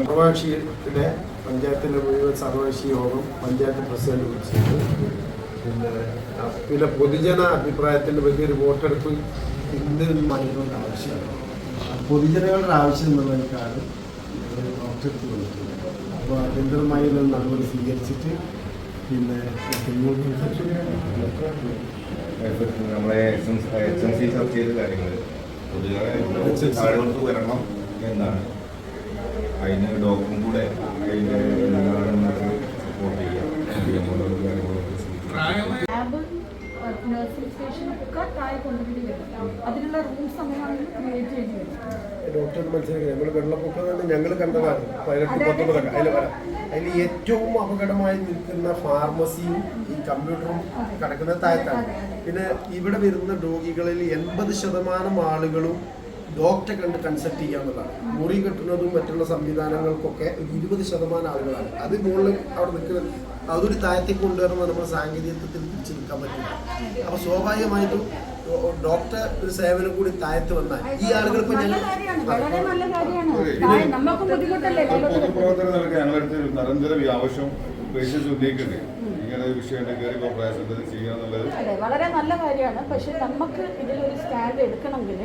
സർവകക്ഷിയുടെ പഞ്ചായത്തിലെ മുഴുവൻ സർവകക്ഷി യോഗം പഞ്ചായത്ത് പ്രസിഡന്റ് വിളിച്ചിട്ട് പിന്നെ പിന്നെ പൊതുജന അഭിപ്രായത്തിന്റെ വലിയൊരു വോട്ടെടുപ്പ് ഇന്ന് മണിക്കൂറിന്റെ ആവശ്യമാണ്. പൊതുജനങ്ങളുടെ ആവശ്യം എന്നുള്ളതിനേക്കാളും വോട്ടെടുപ്പ് വന്നിട്ടുണ്ട്. അപ്പോൾ അടിയന്തരമായി ഒരു നടപടി സ്വീകരിച്ചിട്ട് പിന്നെ നമ്മളെ എച്ച് എം സി ചർച്ച ചെയ്ത കാര്യങ്ങൾ. പൊതുജന താഴോട്ട് വരണം എന്നാണ്. അതിന് ഡോക്ടറും കൂടെ അതിന്റെ നഴ്സിംഗ് സ്റ്റേഷൻ ഒക്കെ താഴെ കൊണ്ടുപോയി അതിനുള്ള റൂംസ് അങ്ങനെയാണെങ്കിൽ ക്രിയേറ്റ് ചെയ്ത് ഡോക്ടർ മനസ്സിലാക്കി. നമ്മൾ വെള്ളപ്പൊക്കം ഞങ്ങൾ കണ്ടതാണ്. പതിനെട്ട് പത്തൊമ്പതൊക്കെ അതിൽ വരാം. അതിൽ ഏറ്റവും അപകടമായി നിൽക്കുന്ന ഫാർമസിയും ഈ കമ്പ്യൂട്ടറും കിടക്കുന്ന താഴത്താണ്. പിന്നെ ഇവിടെ വരുന്ന രോഗികളിൽ എൺപത് ശതമാനം ആളുകളും ഡോക്ടറെ കണ്ട് കൺസൾട്ട് ചെയ്യാവുന്നതാണ്. മുറി കെട്ടുന്നതും മറ്റുള്ള സംവിധാനങ്ങൾക്കൊക്കെ ഒരു ഇരുപത് ശതമാനം ആളുകളാണ്. അത് മുകളിൽ അവിടെ നിൽക്കുന്നത്. അതൊരു താഴത്തേക്ക് കൊണ്ടുവരുമ്പോൾ നമ്മുടെ സാങ്കേതികത്വത്തിൽ പിടിച്ചു നിൽക്കാൻ പറ്റില്ല. അപ്പോൾ സ്വാഭാവികമായിട്ടും ഡോക്ടർ ഒരു സേവനം കൂടി താഴത്ത് വന്നാൽ ഈ ആളുകൾ ഇപ്പൊ നല്ല കാര്യമാണ് വളരെ നല്ല കാര്യമാണ്. ബുദ്ധിമുട്ടല്ലേ? ഒരു പൊതുപ്രവർത്തനം നിലയ്ക്ക് ഞങ്ങളുടെ അടുത്ത് നിരന്തരം ഈ ആവശ്യം പേഷ്യൻസ് ഉന്നയിക്കുന്നുണ്ട്. ഇങ്ങനെ ഒരു വിഷയം കയറി പ്രയാസം ചെയ്യാന്നുള്ളത് വളരെ നല്ല കാര്യമാണ്. പക്ഷെ നമുക്ക് ഇതിലൊരു സ്റ്റാൻഡ് എടുക്കണമെങ്കിൽ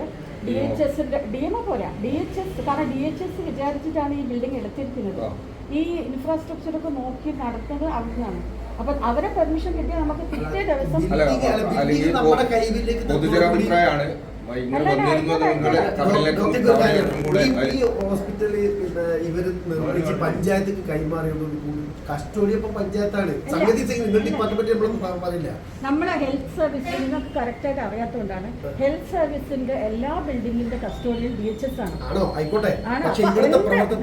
ഡി എച്ച് എസിന്റെ ഡി എം പോരാ. ഡി എച്ച് എസ് കാരണം ഡി എച്ച് എസ് വിചാരിച്ചിട്ടാണ് ഈ ബിൽഡിംഗ് എടുത്തിരിക്കുന്നത്. ഈ ഇൻഫ്രാസ്ട്രക്ചർ ഒക്കെ നോക്കി നടത്തുന്നത് അവിടുന്നാണ് അപ്പൊ അവരെ പെർമിഷൻ കിട്ടിയാൽ നമുക്ക് പിറ്റേ ദിവസം പൊതുജനാഭിപ്രായമാണ് ഈ ഹോസ്പിറ്റലിൽ ഇവർ നിർമ്മിച്ച് പഞ്ചായത്തിന് കൈമാറിയതോട് കൂടി കസ്റ്റോഡി ഇപ്പൊ പഞ്ചായത്താണ്. സംഗതി നിങ്ങളുടെ ഡിപ്പാർട്ട്മെന്റ് നമ്മളൊന്നും പറയില്ല. നമ്മളെ ഹെൽത്ത് സർവീസ് നിങ്ങൾക്ക് കറക്റ്റായിട്ട് അറിയാത്തതുകൊണ്ടാണ് ഹെൽത്ത് സർവീസിന്റെ എല്ലാ ബിൽഡിംഗിന്റെ കസ്റ്റോഡിയൽ ഡി എച്ച് എസ് ആണ്. ആണോ? ആയിക്കോട്ടെ.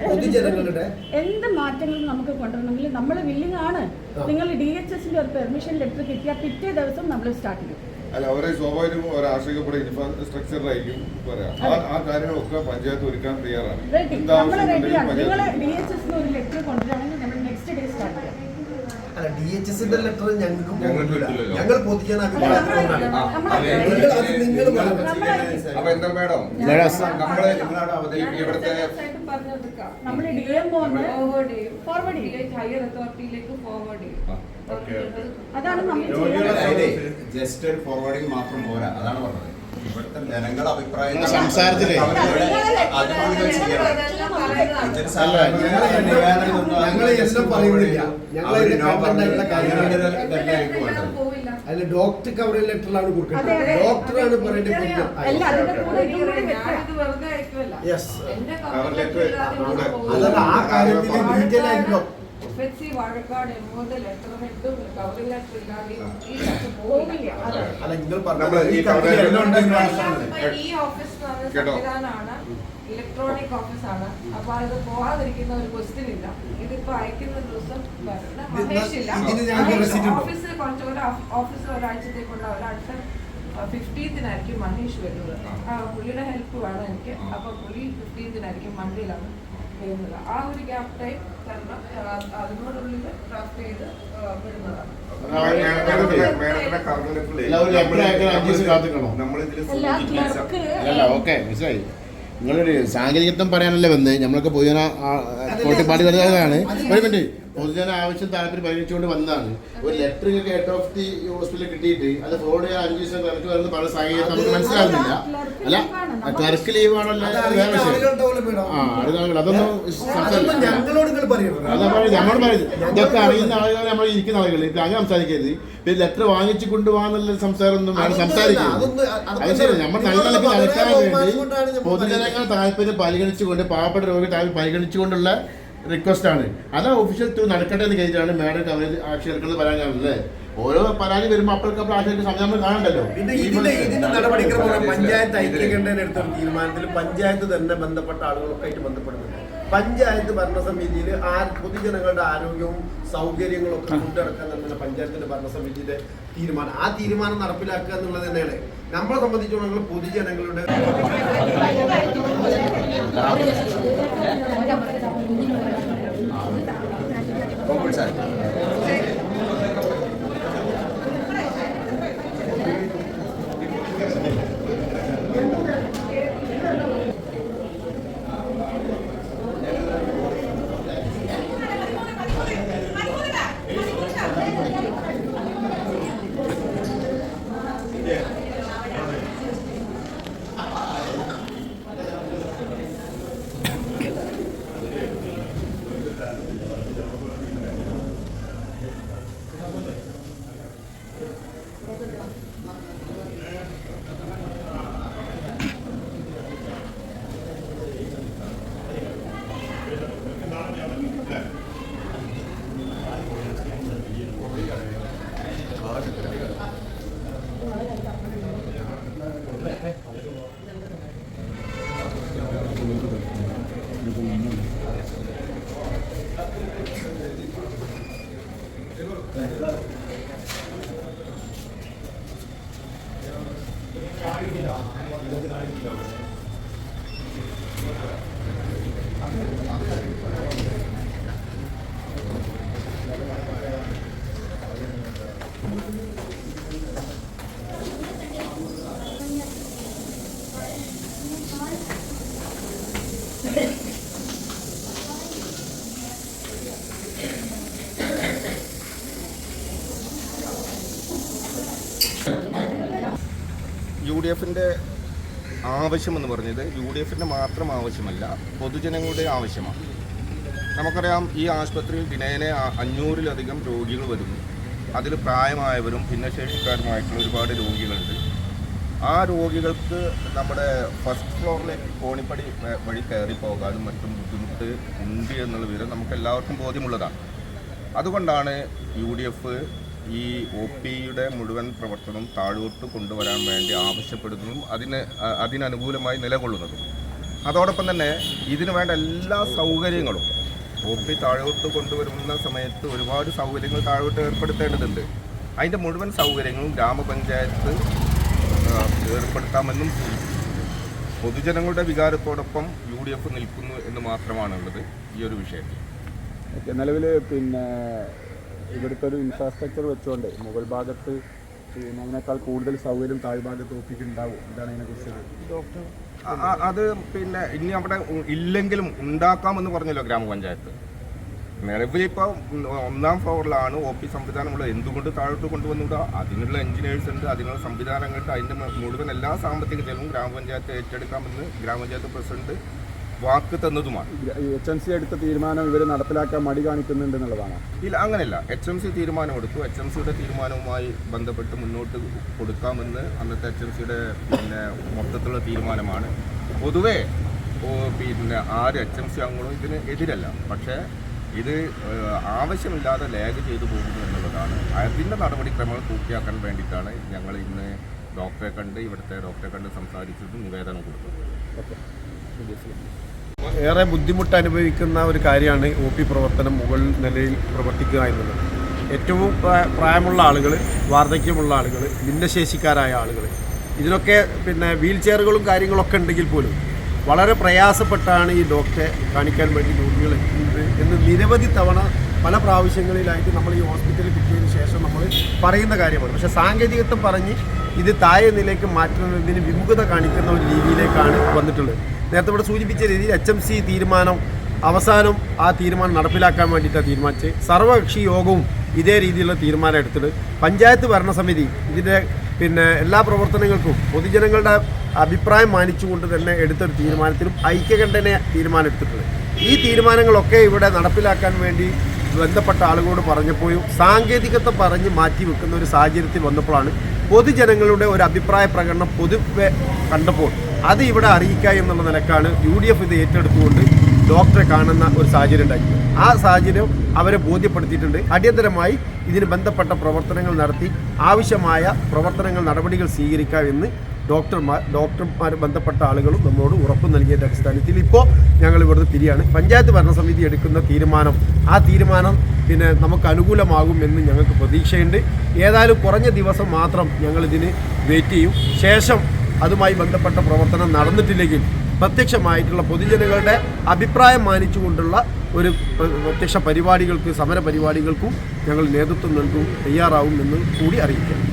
പൊതുജനങ്ങളുടെ എന്ത് മാറ്റങ്ങളും നമുക്ക് കൊണ്ടുവരണമെങ്കിൽ നമ്മൾ വില്ലിംഗ് ആണ്. നിങ്ങൾ ഡി എച്ച് എസിന്റെ ഒരു പെർമിഷൻ ലെറ്റർ കിട്ടിയാൽ പിറ്റേ ദിവസം നമ്മൾ സ്റ്റാർട്ട് ചെയ്യും. അല്ല അവരെ സ്വാഭാവികം ഒരു ആശ്രയിക്കപ്പെട്ട ഇൻഫ്രാസ്ട്രക്ചറിലായിരിക്കും പറയാം. ആ കാര്യങ്ങളൊക്കെ പഞ്ചായത്ത് ഒരുക്കാൻ തയ്യാറാണ്. റെഡി നമ്മൾ റെഡിയാണ് നിങ്ങൾ പഞ്ചായത്ത് ഡി എച്ച് എസിന് ഒരു ലെറ്റർ കൊണ്ടുവരാണെങ്കിൽ നമ്മൾ നെക്സ്റ്റ് ഡേ സ്റ്റാർട്ട് ചെയ്യാം. അല്ല ഡി എച്ച് എസിന്റെ ലെറ്റർ ഞങ്ങൾക്ക് ഞങ്ങൾക്ക് കിട്ടില്ല. ഞങ്ങൾ പൊതുജന അഭിപ്രായത്തിലാണ് ആ, നിങ്ങൾ പറയണം. അപ്പൊ എന്താ മാഡം? നമ്മൾ ഇവിടുത്തെ ഫോർവേഡ് ചെയ്യും. ഫോർവേഡ് ചെയ്യും. ഹയർ അതോറിറ്റിയിലേക്ക് ഫോർവേഡ് ചെയ്യും. Okay, okay. അതാണ് നമ്മൾ ജസ്റ്റ് ഒരു മാത്രം പോരാ. അതാണ് പറഞ്ഞത്. ഇവിടുത്തെ ജനങ്ങളുടെ അഭിപ്രായം നിങ്ങളെ സംസാരത്തിലേ. ഞങ്ങൾ എല്ലാം പറയുന്നില്ല. ഞങ്ങൾ കവർ അതിൽ ഡോക്ടർക്ക് അവിടെ ലെറ്ററിലാണ് അതെ. ഡോക്ടറാണ് പറയേണ്ടത് അല്ല യെസ് അതല്ല ആ കാര്യത്തിൽ ഡീറ്റെയിൽ ആയിട്ടുണ്ടോ എഫ് എസ് സി വാഴക്കാട് എമ്മോന്റെ ലെറ്റർ ഹെഡും കവറിംഗ് ലെറ്റർ ഇല്ലാതെ ഈ ലെറ്റർ പോവില്ല പോവില്ല. അല്ല നിങ്ങൾ നമ്മൾ പറഞ്ഞത് ഈ കവർ ഓഫീസ് എന്ന് പറയുന്ന? സംവിധാനമാണ്. ഇലക്ട്രോണിക് ഓഫീസാണ് അപ്പൊ അത് പോവാതിരിക്കുന്ന ഒരു ക്വസ്റ്റ്യൻ ഇല്ല. ഇതിപ്പോ അയക്കുന്ന ദിവസം. മഹേഷ്? ഓഫീസിൽ കുറച്ച് ഒരു ഓഫീസിൽ ഒരാഴ്ചത്തേക്കുള്ള ഒരാഴ്ച ഫിഫ്റ്റീൻത്തിനായിരിക്കും മഹേഷ് വരുന്നത്. പുള്ളിയുടെ ഹെൽപ്പ് വേണം എനിക്ക്. അപ്പൊ പുള്ളി ഫിഫ്റ്റീൻത്തിനായിരിക്കും മണ്ടിയിലാണ് വരുന്നത്. ആ ഒരു ഗ്യാപ് ടൈം തരണം. ആ, അതിനോടുള്ളിൽ ഡ്രാഫ്റ്റ് ചെയ്ത് വരുന്നതാണ് വിടുന്നതാണ് എല്ലാം ഒരു letter അയക്കാൻ അഞ്ച് കാത്തിക്കണോ? നമ്മളിതിൽ അല്ല അല്ല ഓക്കെ മനസ്സിലായി നിങ്ങളൊരു സാങ്കേതികത്വം പറയാനല്ലേ വന്ന്? നമ്മളൊക്കെ പൊതുജന കോട്ടിപ്പാടി വരുന്നതാണ് ഒരു മിനിറ്റ്. പൊതുജന ആവശ്യം താല്പര്യം പരിഗണിച്ചുകൊണ്ട് വന്നതാണ്. ഒരു ലെറ്റർ ഇങ്ങനെ ഹെഡ് ഓഫ് ദി ഹോസ്പിറ്റലിൽ കിട്ടിയിട്ട് അത് ഫോർവേഡ് ചെയ്യാൻ അഞ്ച് ദിവസം ക്ലർക്ക് വരുന്ന പല സാഹചര്യം നമുക്ക് മനസ്സിലാകുന്നില്ല അല്ല ക്ലർക്ക് ലീവ് ആണല്ലോ. ആ അത് അതൊന്നും അതാ പറയുന്നത് നമ്മൾ പറയുന്നത് ഇതൊക്കെ അറിയുന്ന ആളുകൾ നമ്മൾ ഇരിക്കുന്ന ആളുകൾ ഇത് അങ്ങനെ സംസാരിക്കരുത്. പിന്നെ ലെറ്റർ വാങ്ങിച്ചു കൊണ്ടുപോകാന്നുള്ള സംസാരം ഒന്നും വേണം സംസാരിക്കുന്നത് അതൊന്നും അത് ശരി നമ്മൾ നല്ല നിലയ്ക്ക് നടക്കാൻ വേണ്ടി പൊതുജനങ്ങൾ താല്പര്യം പരിഗണിച്ചുകൊണ്ട് പാവപ്പെട്ട രോഗി താല്പര്യം പരിഗണിച്ചുകൊണ്ടുള്ള റിക്വസ്റ്റ് ആണ്. അത് ഒഫീഷ്യൽ ത്രൂ നടക്കട്ടെ എന്ന് കരുതിയാണ് മാഡം കവറേജ് ആക്ഷൻ എടുക്കുന്നത് പറയാനുള്ളത് ഓരോ പരാതി വരുമ്പോൾ അപ്പോഴൊക്കെ അപ്പോൾ ആശയം സമയം നമ്മൾ കാണണ്ടല്ലോ. നടപടിക്രമം പഞ്ചായത്ത് ഐക്യകണ്ഠേന എടുത്തൊരു തീരുമാനത്തിൽ പഞ്ചായത്ത് തന്നെ ബന്ധപ്പെട്ട ആളുകളൊക്കെ ആയിട്ട് ബന്ധപ്പെടുന്നുണ്ട്. പഞ്ചായത്ത് ഭരണസമിതിയിൽ ആ പൊതുജനങ്ങളുടെ ആരോഗ്യവും സൗകര്യങ്ങളും ഒക്കെ കൊണ്ടിടക്കാൻ തന്നെയാണ് പഞ്ചായത്തിന്റെ ഭരണസമിതിയുടെ തീരുമാനം. ആ തീരുമാനം നടപ്പിലാക്കുക എന്നുള്ളത് തന്നെയാണ്. നമ്മളെ സംബന്ധിച്ചിടത്തോളം പൊതുജനങ്ങളുടെ യു ഡി എഫിന്റെ ആവശ്യമെന്ന് പറഞ്ഞത് യു ഡി എഫിന്റെ മാത്രം ആവശ്യമല്ല പൊതുജനങ്ങളുടെ ആവശ്യമാണ്. നമുക്കറിയാം ഈ ആശുപത്രിയിൽ ദിനേന അഞ്ഞൂറിലധികം രോഗികൾ വരുന്നു. അതിൽ പ്രായമായവരും ഭിന്നശേഷിക്കാരുമായിട്ടുള്ള ഒരുപാട് രോഗികളുണ്ട്. ആ രോഗികൾക്ക് നമ്മുടെ ഫസ്റ്റ് ഫ്ലോറിലേക്ക് കോണിപ്പടി വഴി കയറി പോകാനും മറ്റും ബുദ്ധിമുട്ട് ഉണ്ട് എന്നുള്ള വിവരം നമുക്ക് എല്ലാവർക്കും ബോധ്യമുള്ളതാണ്. അതുകൊണ്ടാണ് യു ഡി എഫ് ഈ ഒ പിയുടെ മുഴുവൻ പ്രവർത്തനം താഴോട്ട് കൊണ്ടുവരാൻ വേണ്ടി ആവശ്യപ്പെടുന്നതും അതിന് അതിനനുകൂലമായി നിലകൊള്ളുന്നതും. അതോടൊപ്പം തന്നെ ഇതിനു വേണ്ട എല്ലാ സൗകര്യങ്ങളും ഒ പി താഴോട്ട് കൊണ്ടുവരുന്ന സമയത്ത് ഒരുപാട് സൗകര്യങ്ങൾ താഴോട്ട് ഏർപ്പെടുത്തേണ്ടതുണ്ട്. അതിന്റെ മുഴുവൻ സൗകര്യങ്ങളും ഗ്രാമപഞ്ചായത്ത് ഏർപ്പെടുത്താമെന്നും പൊതുജനങ്ങളുടെ വികാരത്തോടൊപ്പം യു ഡി എഫ് നിൽക്കുന്നു എന്ന് മാത്രമാണുള്ളത് ഈ ഒരു വിഷയത്തിൽ. നിലവിൽ പിന്നെ ഇവിടുത്തെ ഒരു ഇൻഫ്രാസ്ട്രക്ചർ വെച്ചുകൊണ്ട് മുകൾ ഭാഗത്ത് ചെയ്യുന്നതിനേക്കാൾ കൂടുതൽ സൗകര്യം താഴ്ഭാഗത്ത് ഒപ്പിക്കുണ്ടാവും എന്താണ് അതിനെക്കുറിച്ച് അത് പിന്നെ ഇനി അവിടെ ഇല്ലെങ്കിലും ഉണ്ടാക്കാമെന്ന് പറഞ്ഞല്ലോ ഗ്രാമപഞ്ചായത്ത്. നിലവിലിപ്പോൾ ഒന്നാം ഫ്ലോറിലാണ് ഒ പി സംവിധാനമുള്ളത് എന്തുകൊണ്ട് താഴോട്ട് കൊണ്ടുവന്നുകൂടാ അതിനുള്ള എഞ്ചിനീയേഴ്സ് ഉണ്ട് അതിനുള്ള സംവിധാനങ്ങളുണ്ട്. അതിന്റെ മുഴുവൻ എല്ലാ സാമ്പത്തിക ചെലവും ഗ്രാമപഞ്ചായത്ത് ഏറ്റെടുക്കാമെന്ന് ഗ്രാമപഞ്ചായത്ത് പ്രസിഡന്റ് വാക്ക് തന്നതുമാണ്. എച്ച് എം സി എടുത്ത തീരുമാനം ഇവർ നടപ്പിലാക്കാൻ മടി കാണിക്കുന്നുണ്ട് എന്നുള്ളതാണ്. ഇല്ല അങ്ങനെയല്ല. എച്ച് എം സി തീരുമാനം എടുത്തു എച്ച് എം സിയുടെ തീരുമാനവുമായി ബന്ധപ്പെട്ട് മുന്നോട്ട് കൊടുക്കാമെന്ന് അന്നത്തെ എച്ച് എം സിയുടെ പിന്നെ മൊത്തത്തിലുള്ള തീരുമാനമാണ്. പൊതുവേ പിന്നെ ആര് എച്ച് എം സി അംഗങ്ങളും ഇതിന് എതിരല്ല. പക്ഷേ ഇത് ആവശ്യമില്ലാതെ ലാഗ് ചെയ്തു പോകുന്നു എന്നുള്ളതാണ്. അതിന്റെ നടപടിക്രമങ്ങൾ പൂർത്തിയാക്കാൻ വേണ്ടിയിട്ടാണ് ഞങ്ങൾ ഇന്ന് ഡോക്ടറെ കണ്ട് ഇവിടുത്തെ ഡോക്ടറെ കണ്ട് സംസാരിച്ചതും നിവേദനം കൊടുത്തത്. ഏറെ ബുദ്ധിമുട്ട് അനുഭവിക്കുന്ന ഒരു കാര്യമാണ് ഒ പി പ്രവർത്തനം മുകൾ നിലയിൽ പ്രവർത്തിക്കുക എന്നുള്ളത്. ഏറ്റവും പ്രായമുള്ള ആളുകൾ വാർദ്ധക്യമുള്ള ആളുകൾ ഭിന്നശേഷിക്കാരായ ആളുകൾ ഇതിനൊക്കെ പിന്നെ വീൽ ചെയറുകളും കാര്യങ്ങളൊക്കെ ഉണ്ടെങ്കിൽ പോലും വളരെ പ്രയാസപ്പെട്ടാണ് ഈ ഡോക്ടറെ കാണിക്കാൻ വേണ്ടി രോഗികൾ എത്തുന്നത് എന്ന് നിരവധി തവണ പല പ്രാവശ്യങ്ങളിലായിട്ട് നമ്മൾ ഈ ഹോസ്പിറ്റലിൽ കിട്ടിയതിന് ശേഷം നമ്മൾ പറയുന്ന കാര്യമാണ്. പക്ഷേ സാങ്കേതികത്വം പറഞ്ഞ് ഇത് താഴെ നിലയ്ക്ക് മാറ്റുന്നതിന് വിമുഖത കാണിക്കുന്ന ഒരു രീതിയിലേക്കാണ് വന്നിട്ടുള്ളത്. നേരത്തെ ഇവിടെ സൂചിപ്പിച്ച രീതിയിൽ എച്ച് എം സി തീരുമാനം അവസാനം ആ തീരുമാനം നടപ്പിലാക്കാൻ വേണ്ടിയിട്ടാണ് തീരുമാനിച്ച് സർവകക്ഷി യോഗവും ഇതേ രീതിയിലുള്ള തീരുമാനം എടുത്തിട്ടുണ്ട് പഞ്ചായത്ത് ഭരണസമിതി ഇതിന്റെ പിന്നെ എല്ലാ പ്രവർത്തനങ്ങൾക്കും പൊതുജനങ്ങളുടെ അഭിപ്രായം മാനിച്ചുകൊണ്ട് തന്നെ എടുത്തൊരു തീരുമാനത്തിലും ഐക്യകണ്ഠനെ തീരുമാനം എടുത്തിട്ടുണ്ട് ഈ തീരുമാനങ്ങളൊക്കെ ഇവിടെ നടപ്പിലാക്കാൻ വേണ്ടി ബന്ധപ്പെട്ട ആളുകളോട് പറഞ്ഞപ്പോഴും സാങ്കേതികത്വം പറഞ്ഞ് മാറ്റി വെക്കുന്ന ഒരു സാഹചര്യത്തിൽ വന്നപ്പോഴാണ് പൊതുജനങ്ങളുടെ ഒരു അഭിപ്രായ പ്രകടനം പൊതുവെ കണ്ടപ്പോൾ അത് ഇവിടെ അറിയിക്കുക എന്നുള്ള നിലക്കാണ് യു ഡി എഫ് ഇത് ഏറ്റെടുത്തുകൊണ്ട് ഡോക്ടറെ കാണുന്ന ഒരു സാഹചര്യം ഉണ്ടാക്കി ആ സാഹചര്യം അവരെ ബോധ്യപ്പെടുത്തിയിട്ടുണ്ട്. അടിയന്തരമായി ഇതിന് ബന്ധപ്പെട്ട പ്രവർത്തനങ്ങൾ നടത്തി ആവശ്യമായ പ്രവർത്തനങ്ങൾ നടപടികൾ സ്വീകരിക്കാം എന്ന് ഡോക്ടർമാർ ഡോക്ടർമാർ ബന്ധപ്പെട്ട ആളുകളും നമ്മളോട് ഉറപ്പ് നൽകിയതിന്റെ അടിസ്ഥാനത്തിൽ ഇപ്പോൾ ഞങ്ങൾ ഇവിടുന്ന് പിരിയാണ്. പഞ്ചായത്ത് ഭരണസമിതി എടുക്കുന്ന തീരുമാനം ആ തീരുമാനം പിന്നെ നമുക്ക് അനുകൂലമാകും എന്ന് ഞങ്ങൾക്ക് പ്രതീക്ഷയുണ്ട്. ഏതായാലും കുറഞ്ഞ ദിവസം മാത്രം ഞങ്ങളിതിന് വെയിറ്റ് ചെയ്യും. ശേഷം അതുമായി ബന്ധപ്പെട്ട പ്രവർത്തനം നടന്നിട്ടില്ലെങ്കിൽ പ്രത്യക്ഷമായിട്ടുള്ള പൊതുജനങ്ങളുടെ അഭിപ്രായം മാനിച്ചുകൊണ്ടുള്ള ഒരു പ്ര- പ്രത്യക്ഷ പരിപാടികൾക്ക് സമര പരിപാടികൾക്കും ഞങ്ങൾ നേതൃത്വം നൽകും തയ്യാറാവും എന്ന് കൂടി അറിയിക്കാം.